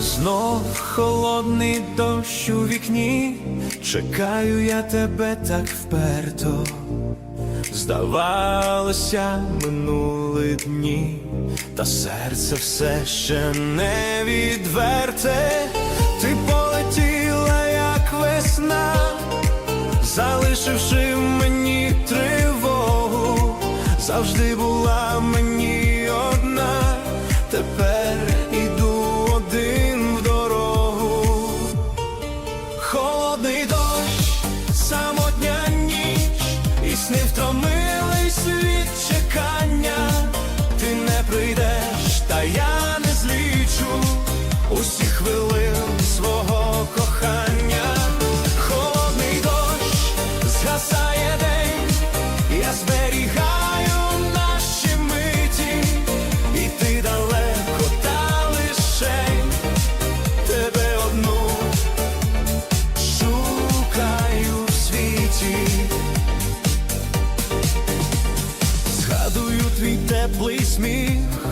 Знов холодний дощ у вікні, чекаю я тебе так вперто. Здавалося, минули дні, та серце все ще не відверте. Ти полетіла, як весна, залишивши мені тривогу, завжди була мені теплий сміх,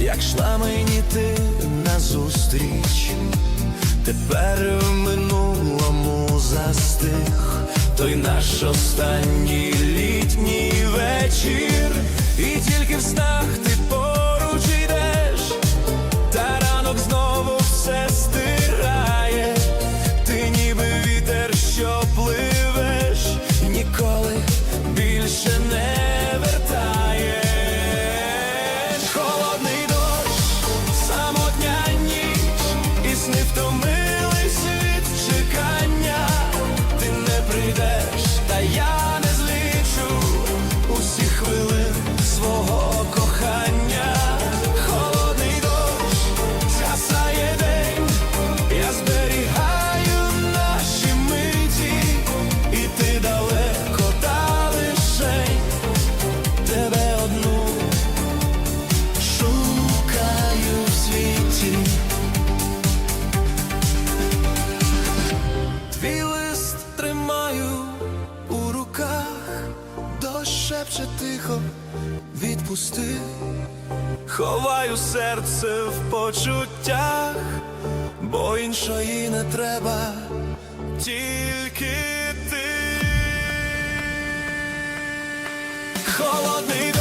як шла мені ти назустріч, тепер в минулому застиг той наш останній літній вечір, і тільки в ти шепче тихо, відпусти. Ховаю серце в почуттях, бо іншої не треба, тільки ти. Холодний